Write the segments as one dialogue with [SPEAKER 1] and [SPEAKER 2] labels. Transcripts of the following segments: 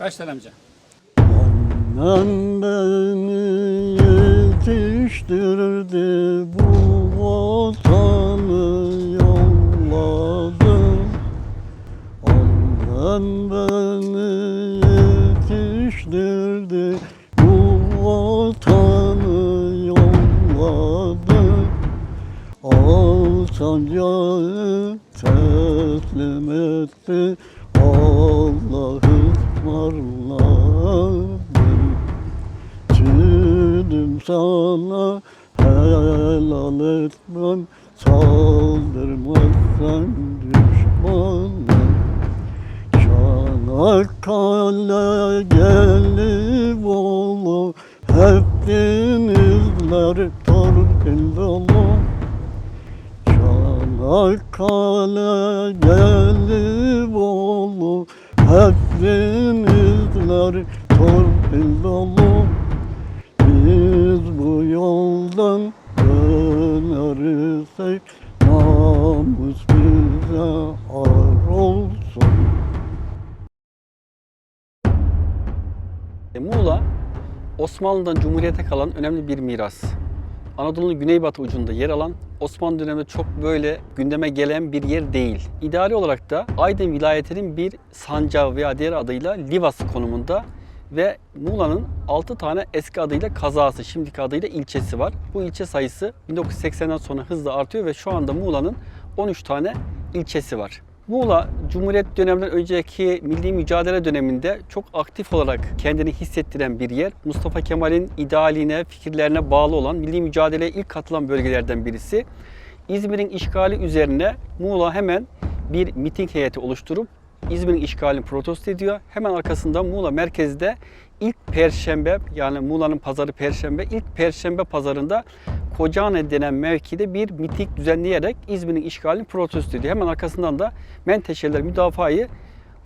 [SPEAKER 1] Başla amca.
[SPEAKER 2] Annem beni yetiştirdi bu vatanı yolladı Annem beni yetiştirdi bu vatanı yolladı Al sancağı teslim etti sana helal etmem Saldırmazsan düşmanım. Çanakkale gelip oğlu Hep denizler torpil dolu Çanakkale gelip oğlu Hep denizler bu yoldan dönerirsek Namus bize ar olsun
[SPEAKER 3] E, Muğla, Osmanlı'dan Cumhuriyet'e kalan önemli bir miras. Anadolu'nun güneybatı ucunda yer alan, Osmanlı döneminde çok böyle gündeme gelen bir yer değil. İdari olarak da Aydın vilayetinin bir sancağı veya diğer adıyla Livas konumunda ve Muğla'nın 6 tane eski adıyla kazası, şimdiki adıyla ilçesi var. Bu ilçe sayısı 1980'den sonra hızla artıyor ve şu anda Muğla'nın 13 tane ilçesi var. Muğla Cumhuriyet döneminden önceki milli mücadele döneminde çok aktif olarak kendini hissettiren bir yer. Mustafa Kemal'in idealine, fikirlerine bağlı olan milli mücadeleye ilk katılan bölgelerden birisi. İzmir'in işgali üzerine Muğla hemen bir miting heyeti oluşturup İzmir'in işgalini protesto ediyor. Hemen arkasında Muğla merkezde ilk perşembe yani Muğla'nın pazarı perşembe ilk perşembe pazarında Kocaeli denen mevkide bir miting düzenleyerek İzmir'in işgalini protesto ediyor. Hemen arkasından da Menteşeler Müdafaa-i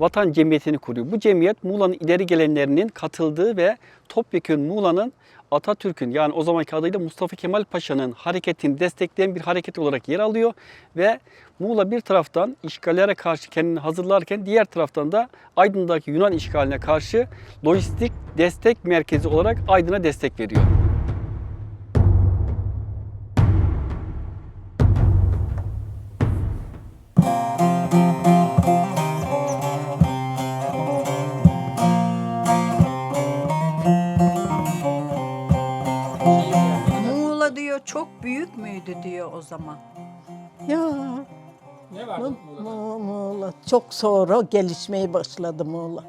[SPEAKER 3] Vatan Cemiyeti'ni kuruyor. Bu cemiyet Muğla'nın ileri gelenlerinin katıldığı ve topyekun Muğla'nın Atatürk'ün yani o zamanki adıyla Mustafa Kemal Paşa'nın hareketini destekleyen bir hareket olarak yer alıyor ve Muğla bir taraftan işgallere karşı kendini hazırlarken diğer taraftan da Aydın'daki Yunan işgaline karşı lojistik destek merkezi olarak Aydın'a destek veriyor.
[SPEAKER 4] Çok büyük müydü diyor o zaman.
[SPEAKER 5] Ya
[SPEAKER 1] Ne vardı
[SPEAKER 5] Mu-
[SPEAKER 1] Muğla'da?
[SPEAKER 5] Mu- Muğla çok sonra gelişmeye başladı Muğla.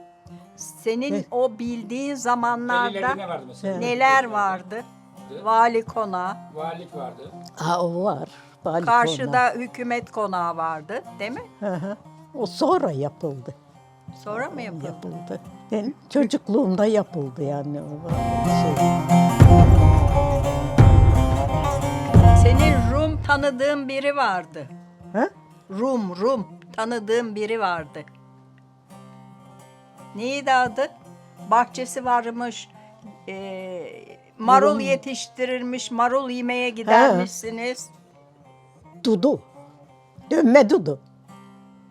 [SPEAKER 4] Senin
[SPEAKER 5] Ne?
[SPEAKER 4] o bildiğin zamanlarda
[SPEAKER 1] Belirlerde ne vardı mesela?
[SPEAKER 4] neler vardı? Vali konağı,
[SPEAKER 1] Valilik vardı.
[SPEAKER 5] Ha o var. Balkona.
[SPEAKER 4] karşıda hükümet konağı vardı değil mi?
[SPEAKER 5] Hı hı. O sonra yapıldı.
[SPEAKER 4] Sonra mı yapıldı?
[SPEAKER 5] Yapıldı. Benim çocukluğumda yapıldı yani o şey.
[SPEAKER 4] Rum tanıdığın biri vardı.
[SPEAKER 5] Ha?
[SPEAKER 4] Rum, Rum tanıdığın biri vardı. Neydi adı? Bahçesi varmış. eee, marul
[SPEAKER 5] Rum.
[SPEAKER 4] yetiştirirmiş, marul yemeye gidermişsiniz.
[SPEAKER 5] Dudu. Dönme Dudu.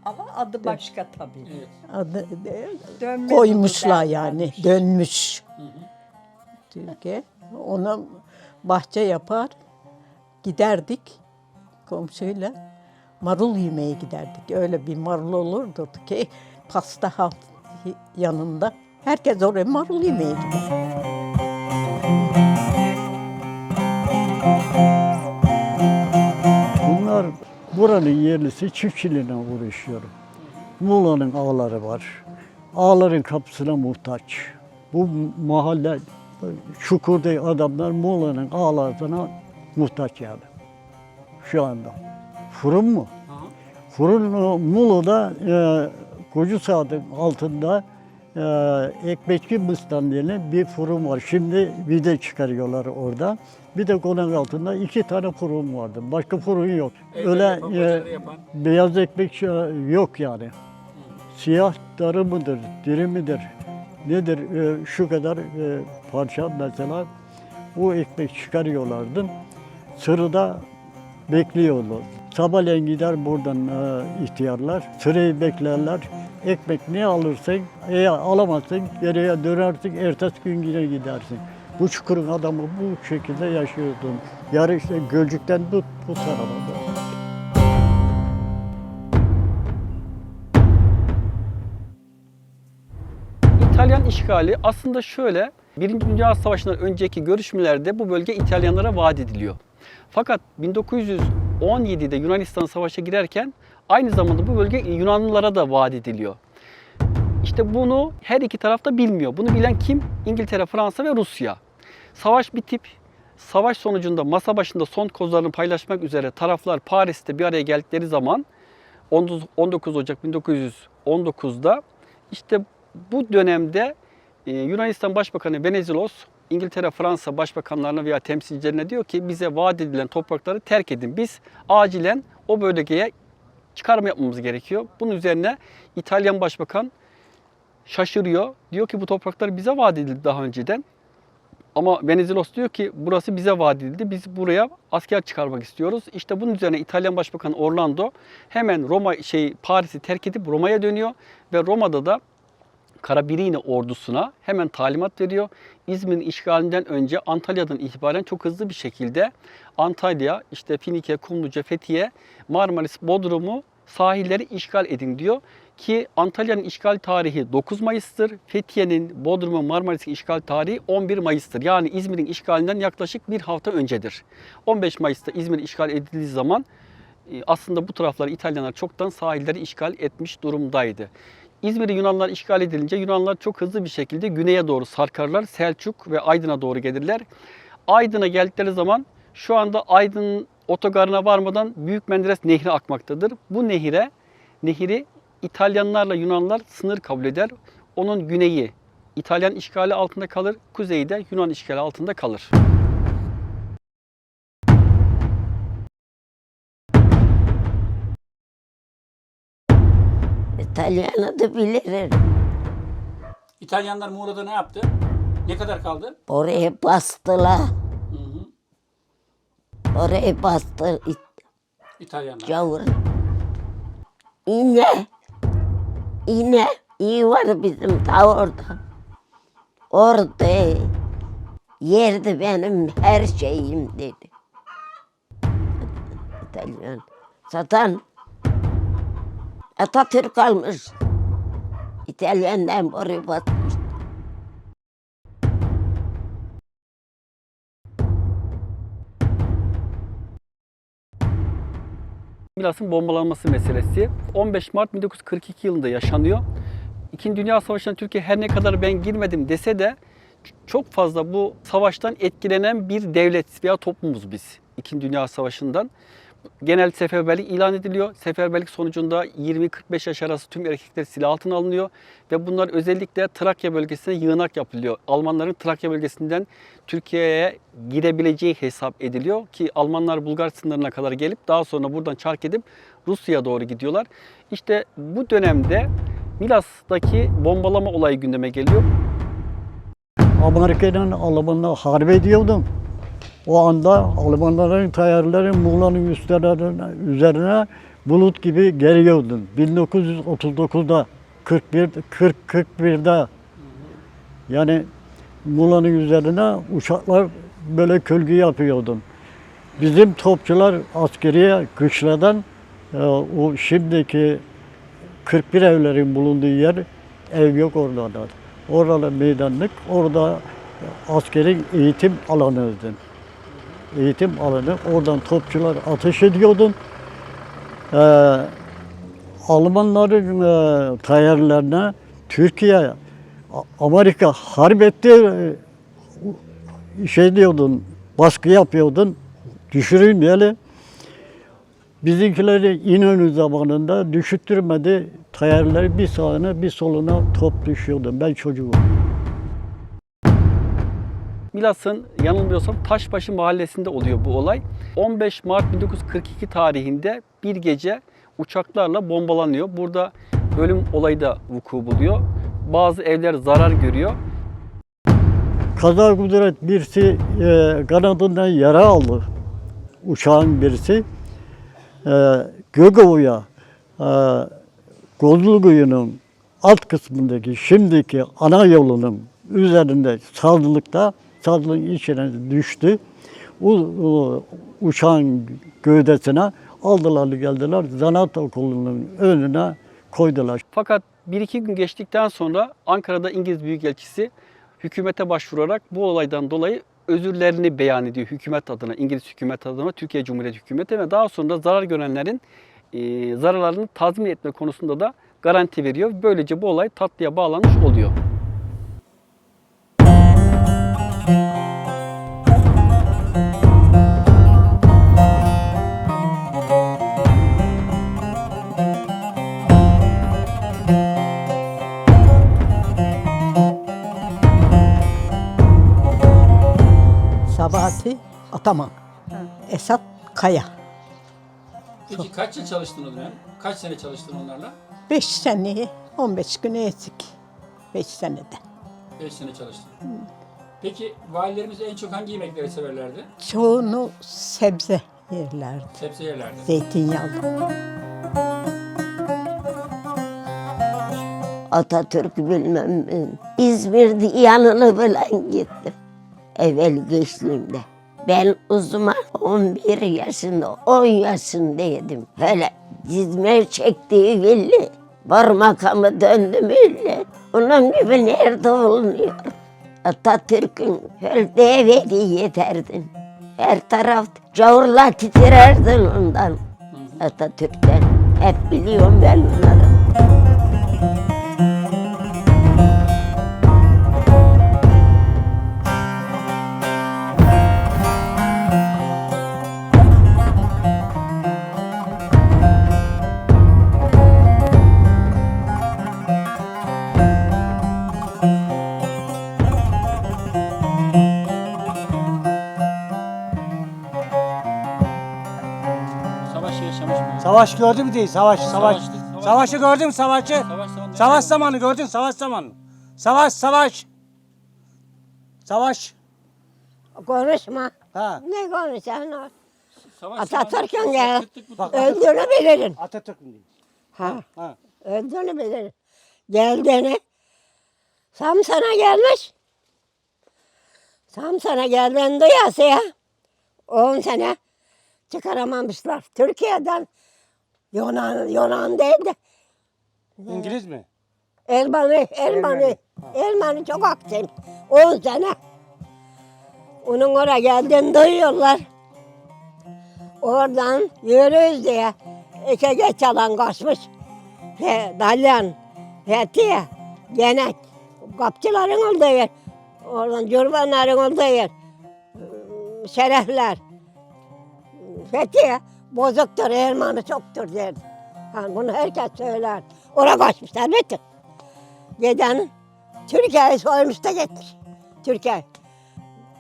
[SPEAKER 4] Ama adı başka tabii.
[SPEAKER 1] Evet.
[SPEAKER 5] Adı de-
[SPEAKER 4] Dönme
[SPEAKER 5] koymuşlar
[SPEAKER 4] Dudu
[SPEAKER 5] yani. Dönmüş. Türkiye. Ona bahçe yapar. Giderdik komşuyla. Marul yemeye giderdik. Öyle bir marul olurdu ki pasta hal yanında. Herkes oraya marul yemeye gider.
[SPEAKER 2] Bunlar buranın yerlisi çiftçiliğine uğraşıyor. Muğla'nın ağları var. Ağların kapısına muhtaç. Bu mahalle çukurdaki adamlar Muğla'nın ağlarına muhtaç yani. Şu anda. Fırın mı? Fırın Muğla'da e, Koca Saat'ın altında e, ekmekçi mıstan denen bir fırın var. Şimdi vide çıkarıyorlar orada. Bir de konağın altında iki tane fırın vardı. Başka fırın yok.
[SPEAKER 1] Evde
[SPEAKER 2] Öyle
[SPEAKER 1] yapan,
[SPEAKER 2] e,
[SPEAKER 1] yapan.
[SPEAKER 2] beyaz ekmek e, yok yani. Siyah darı mıdır, diri midir, nedir e, şu kadar e, parça mesela o ekmek çıkarıyorlardı. Sırada bekliyorlar. Sabahleyin gider buradan e, ihtiyarlar, sırayı beklerler. ekmek ne alırsan, eğer alamazsan geriye dönersin, ertesi gün yine gidersin. Bu çukurun adamı bu şekilde yaşıyordum. Yarı işte Gölcük'ten tut bu tarafa.
[SPEAKER 3] İtalyan işgali aslında şöyle, Birinci Dünya Savaşı'ndan önceki görüşmelerde bu bölge İtalyanlara vaat ediliyor. Fakat 1917'de Yunanistan savaşa girerken aynı zamanda bu bölge Yunanlılara da vaat ediliyor. İşte bunu her iki tarafta bilmiyor. Bunu bilen kim? İngiltere, Fransa ve Rusya. Savaş bitip savaş sonucunda masa başında son kozlarını paylaşmak üzere taraflar Paris'te bir araya geldikleri zaman 19 19 Ocak 1919'da işte bu dönemde e, Yunanistan Başbakanı Venizelos İngiltere, Fransa başbakanlarına veya temsilcilerine diyor ki bize vaat edilen toprakları terk edin. Biz acilen o bölgeye çıkarma yapmamız gerekiyor. Bunun üzerine İtalyan Başbakan şaşırıyor. Diyor ki bu topraklar bize vaat edildi daha önceden. Ama Venizelos diyor ki burası bize vaat edildi. Biz buraya asker çıkarmak istiyoruz. İşte bunun üzerine İtalyan Başbakanı Orlando hemen Roma şey Paris'i terk edip Roma'ya dönüyor ve Roma'da da Karabirine ordusuna hemen talimat veriyor. İzmir'in işgalinden önce Antalya'dan itibaren çok hızlı bir şekilde Antalya, işte Finike, Kumluca, Fethiye, Marmaris, Bodrum'u sahilleri işgal edin diyor. Ki Antalya'nın işgal tarihi 9 Mayıs'tır. Fethiye'nin, Bodrum'un, Marmaris'in işgal tarihi 11 Mayıs'tır. Yani İzmir'in işgalinden yaklaşık bir hafta öncedir. 15 Mayıs'ta İzmir işgal edildiği zaman e, aslında bu tarafları İtalyanlar çoktan sahilleri işgal etmiş durumdaydı. İzmir'i Yunanlar işgal edilince Yunanlar çok hızlı bir şekilde güneye doğru sarkarlar. Selçuk ve Aydın'a doğru gelirler. Aydın'a geldikleri zaman şu anda Aydın otogarına varmadan Büyük Menderes Nehri akmaktadır. Bu nehire, nehri İtalyanlarla Yunanlar sınır kabul eder. Onun güneyi İtalyan işgali altında kalır, kuzeyi de Yunan işgali altında kalır.
[SPEAKER 6] İtalyanı da bilirim.
[SPEAKER 1] İtalyanlar Muğla'da ne yaptı? Ne kadar kaldı?
[SPEAKER 6] Oraya bastılar.
[SPEAKER 1] Hı hı.
[SPEAKER 6] Oraya bastı İ-
[SPEAKER 1] İtalyanlar.
[SPEAKER 6] gavur. İğne. İğne. İyi var bizim ta orada. Orada yerde benim her şeyim dedi. İtalyan. Satan Atatürk almış. İtalyan'dan oraya basmış.
[SPEAKER 3] Milas'ın bombalanması meselesi 15 Mart 1942 yılında yaşanıyor. İkinci Dünya Savaşı'na Türkiye her ne kadar ben girmedim dese de çok fazla bu savaştan etkilenen bir devlet veya toplumuz biz. İkinci Dünya Savaşı'ndan. Genel seferberlik ilan ediliyor. Seferberlik sonucunda 20-45 yaş arası tüm erkekler silah altına alınıyor ve bunlar özellikle Trakya bölgesine yığınak yapılıyor. Almanların Trakya bölgesinden Türkiye'ye girebileceği hesap ediliyor ki Almanlar Bulgar sınırına kadar gelip daha sonra buradan çark edip Rusya'ya doğru gidiyorlar. İşte bu dönemde Milas'taki bombalama olayı gündeme geliyor.
[SPEAKER 2] Amerika'nın Almanla harp ediyordum. O anda Almanların tayarları Muğla'nın üstlerine, üzerine bulut gibi geliyordun. 1939'da, 41, 40, 41'de yani Muğla'nın üzerine uçaklar böyle kölgü yapıyordun. Bizim topçular askeriye kışladan e, o şimdiki 41 evlerin bulunduğu yer ev yok orada da. Orada meydanlık, orada askerin eğitim alanıydı. Eğitim alanı, oradan topçular ateş ediyordun. Ee, Almanların e, tayarlarına Türkiye, Amerika harp etti, e, şey diyordun, baskı yapıyordun, düşürün diye. Bizimkileri İnönü zamanında düşüttürmedi. Tayarları bir sağına bir soluna top düşüyordu. Ben çocuğum.
[SPEAKER 3] Milas'ın yanılmıyorsam Taşbaşı mahallesinde oluyor bu olay. 15 Mart 1942 tarihinde bir gece uçaklarla bombalanıyor. Burada ölüm olayı da vuku buluyor. Bazı evler zarar görüyor.
[SPEAKER 2] Kaza kudret birisi e, kanadından yara aldı. Uçağın birisi. E, Gökova'ya, e, Kozluguyu'nun alt kısmındaki şimdiki ana yolunun üzerinde sazlıkta sazlığın içine düştü. O, o uçağın gövdesine aldılar geldiler zanaat okulunun önüne koydular.
[SPEAKER 3] Fakat bir iki gün geçtikten sonra Ankara'da İngiliz Büyükelçisi hükümete başvurarak bu olaydan dolayı özürlerini beyan ediyor hükümet adına, İngiliz hükümet adına, Türkiye Cumhuriyeti hükümeti ve daha sonra zarar görenlerin e, zararlarını tazmin etme konusunda da garanti veriyor. Böylece bu olay tatlıya bağlanmış oluyor.
[SPEAKER 5] Ataman. Esat Kaya.
[SPEAKER 1] Peki kaç yıl çalıştın o dönem? Kaç sene çalıştın onlarla?
[SPEAKER 5] 5 seneye 15 güne eksik. 5 senede.
[SPEAKER 1] 5 sene çalıştın. Peki valilerimiz en çok hangi yemekleri severlerdi?
[SPEAKER 5] Çoğunu sebze yerlerdi.
[SPEAKER 1] Sebze yerlerdi.
[SPEAKER 5] Zeytinyağlı.
[SPEAKER 6] Atatürk bilmem ben. İzmir'de yanına falan gittim. Evvel geçtiğimde. Ben uzman 11 yaşında, 10 yaşındaydım. Hele dizmer çektiği belli. Parmakamı döndüm öyle. Onun gibi nerede olunuyor? Atatürk'ün höldeye veri yeterdin. Her taraf cavurla titrerdin ondan. Atatürk'ten. Hep biliyorum ben onları.
[SPEAKER 1] Savaş
[SPEAKER 7] gördün mü değil? Savaş, savaş.
[SPEAKER 1] Savaştı, savaş.
[SPEAKER 7] Savaşı gördün mü savaşı?
[SPEAKER 1] Savaş zamanı.
[SPEAKER 7] Savaş zamanı gördün, savaş zamanı. Savaş, savaş. Savaş.
[SPEAKER 8] Konuşma.
[SPEAKER 7] Ha,
[SPEAKER 8] Ne konuşacaksın?
[SPEAKER 1] Savaş
[SPEAKER 8] Atatürk'ün ya. Öldüğünü bilirim.
[SPEAKER 7] Atatürk mü değil?
[SPEAKER 8] Ha.
[SPEAKER 7] Ha.
[SPEAKER 8] Öldüğünü bilirim. Geldiğini. Samsun'a gelmiş. Samsun'a geldiğini duyası ya. 10 sene çıkaramamışlar. Türkiye'den Yunan, Yunan değil de
[SPEAKER 7] İngiliz mi?
[SPEAKER 8] Ermeni, Ermeni, Ermeni çok aktif. 10 sene. Onun oraya geldiğini duyuyorlar. Oradan yürüyüz diye iki geç alan kaçmış. Ve Dalyan, Fethiye, Genek, kapçıların olduğu yer. Oradan cürbanların olduğu yer. Şerefler. Fethiye bozuktur, Ermeni çoktur der. Yani bunu herkes söyler. Oraya kaçmışlar bütün. Giden Türkiye'yi soymuş da gitmiş. Türkiye.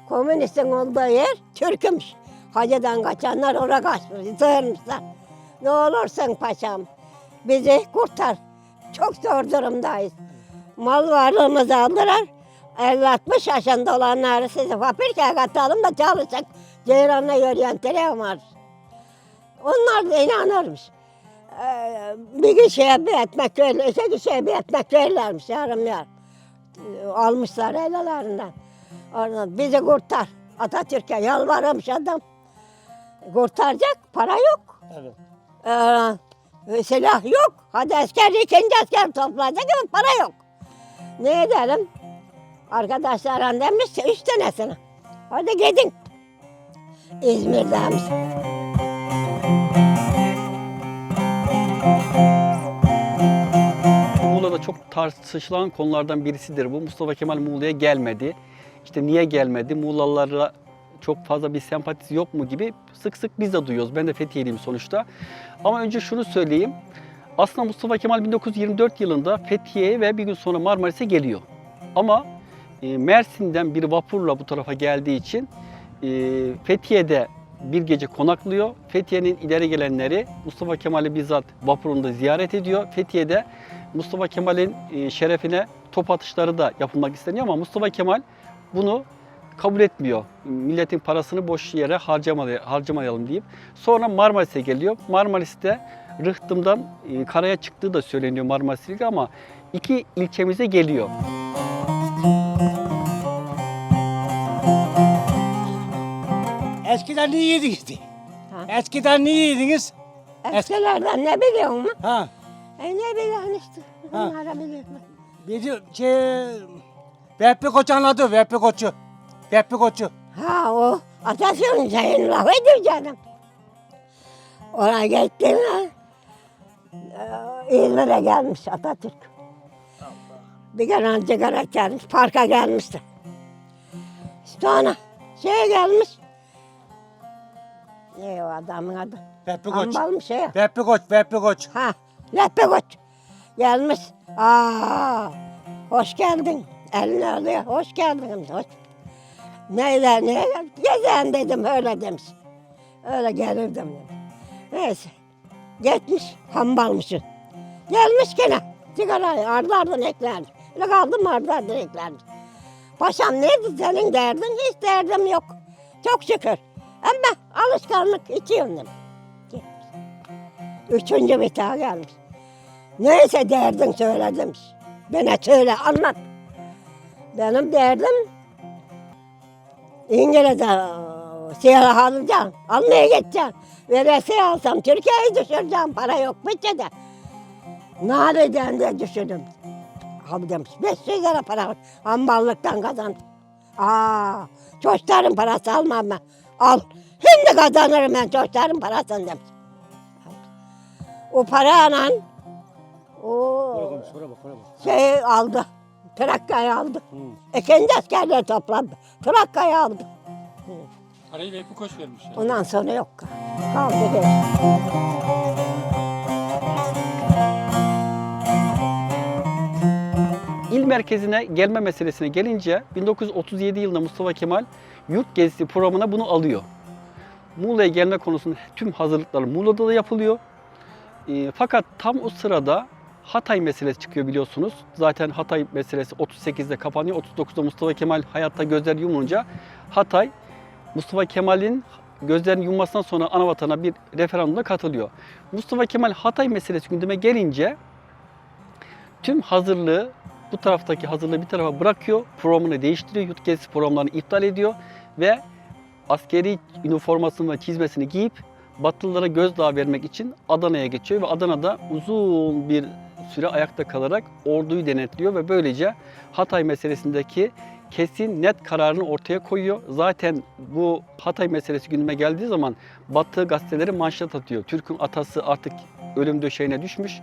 [SPEAKER 8] Komünistin olduğu yer Türk'ümüş. Hacıdan kaçanlar oraya kaçmış, sığınmışlar. Ne olursun paşam, bizi kurtar. Çok zor durumdayız. Mal varlığımızı aldılar. 50-60 yaşında olanları sizi fabrikaya katalım da çalışacak. Ceyran'la yürüyen tren var. Onlar da inanırmış. Ee, bir kişiye bir ekmek verirler, iki kişiye bir ekmek verirlermiş yarım yar. Almışlar ellerinden. Oradan bizi kurtar. Atatürk'e yalvarmış adam. Kurtaracak para yok.
[SPEAKER 7] Evet.
[SPEAKER 8] Ee, silah yok. Hadi asker ikinci asker toplayacak ama para yok. Ne edelim? Arkadaşlar demiş üç tanesini. Hadi gidin. İzmir'deymiş.
[SPEAKER 3] Çok tartışılan konulardan birisidir bu. Mustafa Kemal Muğla'ya gelmedi. İşte niye gelmedi? Muğlalılara çok fazla bir sempatisi yok mu gibi sık sık biz de duyuyoruz. Ben de Fethiye'liyim sonuçta. Ama önce şunu söyleyeyim. Aslında Mustafa Kemal 1924 yılında Fethiye'ye ve bir gün sonra Marmaris'e geliyor. Ama e, Mersin'den bir vapurla bu tarafa geldiği için e, Fethiye'de bir gece konaklıyor. Fethiye'nin ileri gelenleri Mustafa Kemal'i bizzat vapurunda ziyaret ediyor. Fethiye'de Mustafa Kemal'in e, şerefine top atışları da yapılmak isteniyor ama Mustafa Kemal bunu kabul etmiyor. Milletin parasını boş yere harcama- harcamayalım deyip. Sonra Marmaris'e geliyor. Marmaris'te Rıhtım'dan e, karaya çıktığı da söyleniyor Marmaris Ligi ama iki ilçemize geliyor.
[SPEAKER 7] Eskiden ne yediniz? Eskiden ne yediniz?
[SPEAKER 8] Eskilerden ne biliyor musun?
[SPEAKER 7] Ha.
[SPEAKER 8] E ne biliyorsun işte.
[SPEAKER 7] Ha.
[SPEAKER 8] Bunlara biliyorum.
[SPEAKER 7] Bir şey... Vehbi Koç anladı, Vehbi Koç'u. Vehbi Koç'u.
[SPEAKER 8] Ha o Atatürk'ün şeyini laf ediyor canım. Oraya gittim ha. Ee, İzmir'e gelmiş Atatürk. Bir gün sigara gelmiş, parka gelmişti. Sonra şeye gelmiş. Ne o adamın adı?
[SPEAKER 7] Vehbi Koç.
[SPEAKER 8] Ambal mı şey?
[SPEAKER 7] Vehbi Koç, Vehbi Koç.
[SPEAKER 8] Ha, Leppe Koç. Gelmiş. Aa, hoş geldin. Elini alıyor. Hoş geldin. Hoş. Neyle, ne? Gezen dedim, öyle demiş. Öyle gelirdim dedim. Neyse. Gitmiş, hambalmışım. Gelmiş gene. Sigarayı ardı ardına eklermiş. Öyle kaldım ardı ardına eklermiş. Paşam neydi senin derdin? Hiç derdim yok. Çok şükür. Ama alışkanlık içiyorum. Gitmiş. Üçüncü daha gelmiş. Neyse derdin söyle demiş. Bana söyle anlat. Benim derdim İngiliz'e silah alacağım. Almaya gideceğim. Veresiye alsam Türkiye'yi düşüreceğim. Para yok bütçede. Nereden de düşürdüm. Al demiş. 500 lira para. Amballıktan kazandım. Aa, çocukların parası almam ben. Al. Şimdi kazanırım ben çocukların parasını demiş. O parayla o
[SPEAKER 7] Şuraya bak, şuraya bak.
[SPEAKER 8] şey aldı. Trakya'yı aldı. İkinci askerler toplandı. Trakya'yı aldı.
[SPEAKER 1] Parayı Vehbi Koç vermiş. ya.
[SPEAKER 8] Ondan sonra yok. Kaldı geçti.
[SPEAKER 3] İl merkezine gelme meselesine gelince 1937 yılında Mustafa Kemal yurt gezisi programına bunu alıyor. Muğla'ya gelme konusunda tüm hazırlıklar Muğla'da da yapılıyor. E, fakat tam o sırada Hatay meselesi çıkıyor biliyorsunuz. Zaten Hatay meselesi 38'de kapanıyor. 39'da Mustafa Kemal hayatta gözler yumunca Hatay Mustafa Kemal'in gözlerini yummasından sonra anavatana bir referanduma katılıyor. Mustafa Kemal Hatay meselesi gündeme gelince tüm hazırlığı bu taraftaki hazırlığı bir tarafa bırakıyor. Programını değiştiriyor. Yurt gezisi programlarını iptal ediyor ve askeri üniformasını ve çizmesini giyip Batılılara gözdağı vermek için Adana'ya geçiyor ve Adana'da uzun bir süre ayakta kalarak orduyu denetliyor ve böylece Hatay meselesindeki kesin net kararını ortaya koyuyor. Zaten bu Hatay meselesi gündeme geldiği zaman Batı gazeteleri manşet atıyor. Türk'ün atası artık ölüm döşeğine düşmüş.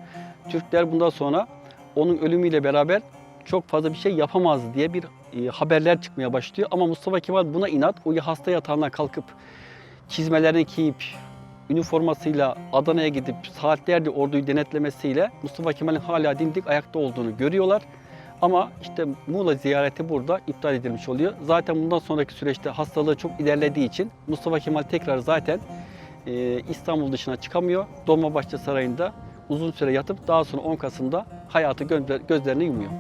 [SPEAKER 3] Türkler bundan sonra onun ölümüyle beraber çok fazla bir şey yapamaz diye bir e, haberler çıkmaya başlıyor. Ama Mustafa Kemal buna inat o hasta yatağından kalkıp çizmelerini giyip üniformasıyla Adana'ya gidip saatlerce orduyu denetlemesiyle Mustafa Kemal'in hala dimdik ayakta olduğunu görüyorlar. Ama işte Muğla ziyareti burada iptal edilmiş oluyor. Zaten bundan sonraki süreçte hastalığı çok ilerlediği için Mustafa Kemal tekrar zaten e, İstanbul dışına çıkamıyor. Dolmabahçe Sarayı'nda uzun süre yatıp daha sonra 10 Kasım'da hayatı gözler- gözlerini yumuyor.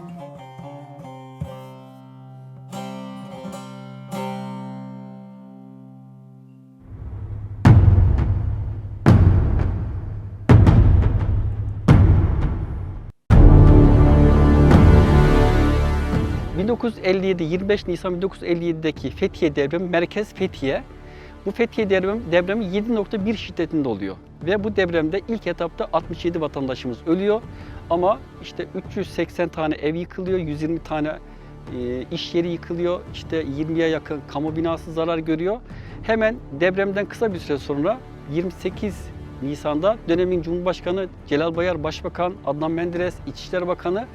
[SPEAKER 3] ...1957, 25 Nisan 1957'deki Fethiye depremi, merkez Fethiye. Bu Fethiye depremi, depremi 7.1 şiddetinde oluyor. Ve bu depremde ilk etapta 67 vatandaşımız ölüyor. Ama işte 380 tane ev yıkılıyor, 120 tane e, iş yeri yıkılıyor. İşte 20'ye yakın kamu binası zarar görüyor. Hemen depremden kısa bir süre sonra 28 Nisan'da dönemin Cumhurbaşkanı Celal Bayar, Başbakan Adnan Menderes, İçişleri Bakanı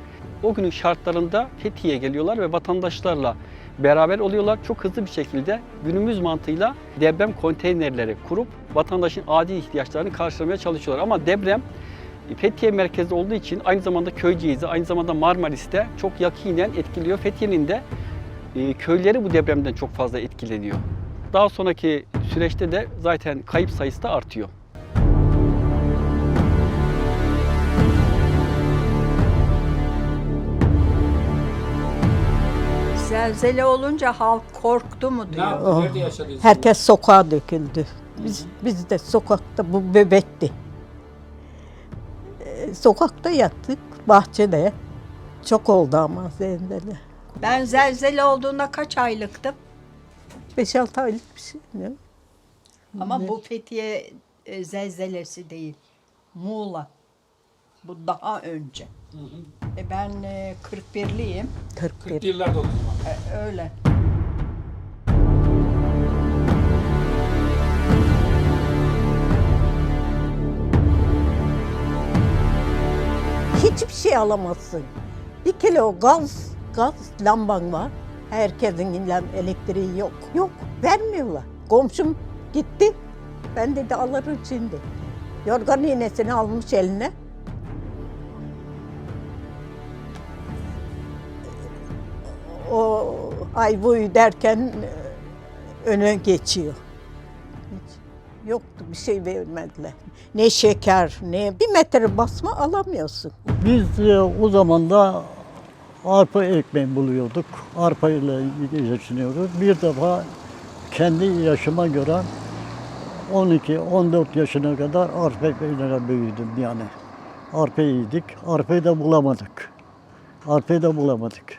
[SPEAKER 3] o günün şartlarında Fethiye'ye geliyorlar ve vatandaşlarla beraber oluyorlar. Çok hızlı bir şekilde günümüz mantığıyla deprem konteynerleri kurup vatandaşın acil ihtiyaçlarını karşılamaya çalışıyorlar. Ama deprem Fethiye merkezde olduğu için aynı zamanda Köyceğiz'i, aynı zamanda Marmaris'te çok yakinen etkiliyor. Fethiye'nin de e, köyleri bu depremden çok fazla etkileniyor. Daha sonraki süreçte de zaten kayıp sayısı da artıyor.
[SPEAKER 4] Zelzele olunca halk korktu mu
[SPEAKER 1] Ne
[SPEAKER 4] diyor.
[SPEAKER 1] yaptı? Nerede yaşadınız?
[SPEAKER 5] Herkes sokağa döküldü. Biz, biz de sokakta bu bebekti. sokakta yattık, bahçede. Çok oldu ama zelzele.
[SPEAKER 4] Ben zelzele olduğunda kaç aylıktım?
[SPEAKER 5] 5-6 aylık bir şey. Ne?
[SPEAKER 4] Ama bu Fethiye e, zelzelesi değil. Muğla. Bu daha önce. E ben e, 41'liyim.
[SPEAKER 5] 41.
[SPEAKER 1] 40'lı yıllarda oldu.
[SPEAKER 4] E, öyle.
[SPEAKER 5] Hiçbir şey alamazsın. Bir kilo gaz, gaz lamban var. Herkesin elektriği yok. Yok, vermiyorlar. Komşum gitti. Ben dedi alırım şimdi. Yorgan iğnesini almış eline. Ay boyu derken e, öne geçiyor. Hiç Yoktu bir şey vermediler. Ne şeker ne bir metre basma alamıyorsun.
[SPEAKER 2] Biz e, o zaman da arpa ekmeği buluyorduk. Arpa ile geçiniyoruz. Bir defa kendi yaşıma göre 12-14 yaşına kadar arpa ekmeğiyle büyüdüm yani. Arpa yedik. Arpayı da bulamadık. Arpayı da bulamadık.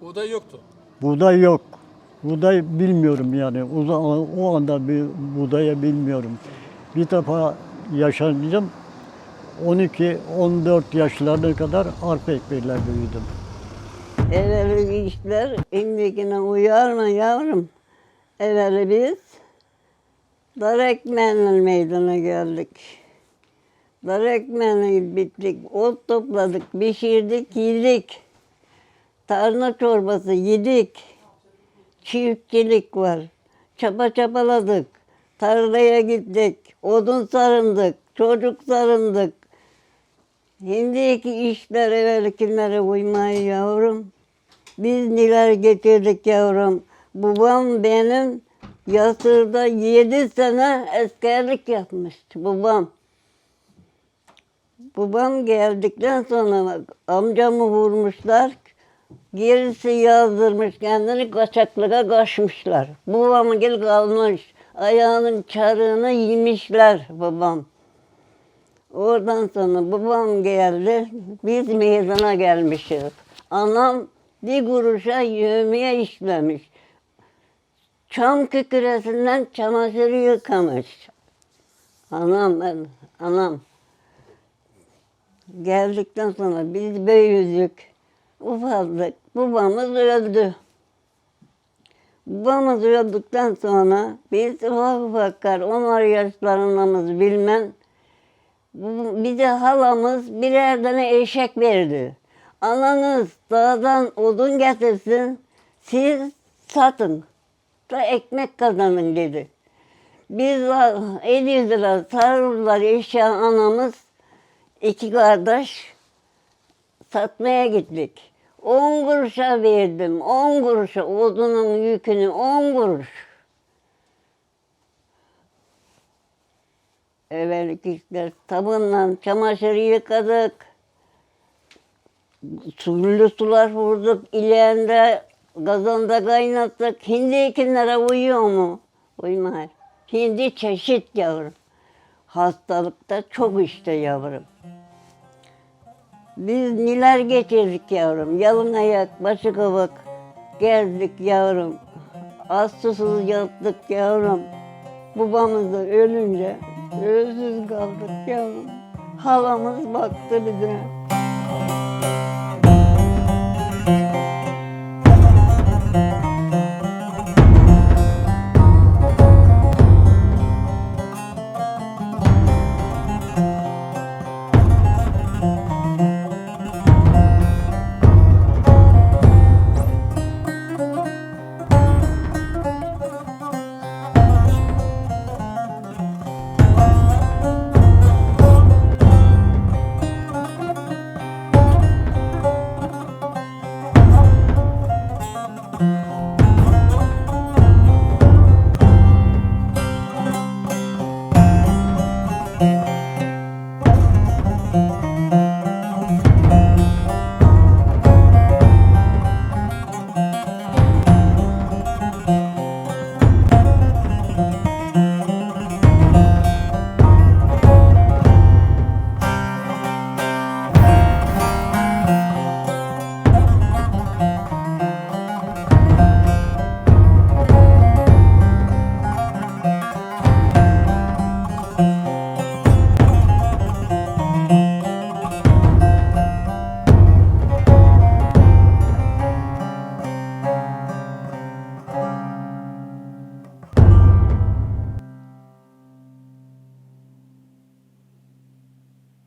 [SPEAKER 1] Buğday yoktu.
[SPEAKER 2] Buğday yok. Buğday bilmiyorum yani. O, o anda bir buğdaya bilmiyorum. Bir defa yaşanacağım. 12-14 yaşlarına kadar arpa ekmeğiyle büyüdüm.
[SPEAKER 9] Evveli işler indikine uyar mı yavrum? Evveli biz dar ekmeğinin meydana geldik. Dar ekmeğini bittik, ot topladık, pişirdik, yedik. Tarhana çorbası yedik. Çiftçilik var. Çapa çapaladık. Tarlaya gittik. Odun sarındık. Çocuk sarındık. Şimdiki işler evvelkilere uymayı yavrum. Biz neler getirdik yavrum. Babam benim Yasır'da yedi sene askerlik yapmıştı babam. Babam geldikten sonra amcamı vurmuşlar. Gerisi yazdırmış kendini kaçaklığa kaçmışlar. Babam gel kalmış. Ayağının çarığını yemişler babam. Oradan sonra babam geldi. Biz meydana gelmişiz. Anam bir kuruşa yövmeye işlemiş. Çam küküresinden çamaşırı yıkamış. Anam ben, anam. Geldikten sonra biz büyüdük. Ufaldık. Babamız öldü. Babamız öldükten sonra biz ufak ufaklar, onlar yaşlarındamız bilmem. Bize halamız birer tane eşek verdi. Ananız dağdan odun getirsin, siz satın. Da ekmek kazanın dedi. Biz de 50 lira sarıldılar eşya anamız. iki kardeş satmaya gittik. 10 kuruşa verdim. 10 kuruşa odunun yükünü 10 kuruş. Evvelki işler sabunla çamaşır yıkadık. Suylu sular vurduk. İleğinde gazonda kaynattık. Hindi kimlere uyuyor mu? Uymaz. Hindi çeşit yavrum. Hastalıkta çok işte yavrum. Biz neler geçirdik yavrum. Yalın ayak, başı kavak. Gezdik yavrum. Az susuz yattık yavrum. Babamız ölünce ölsüz kaldık yavrum. Halamız baktı bize.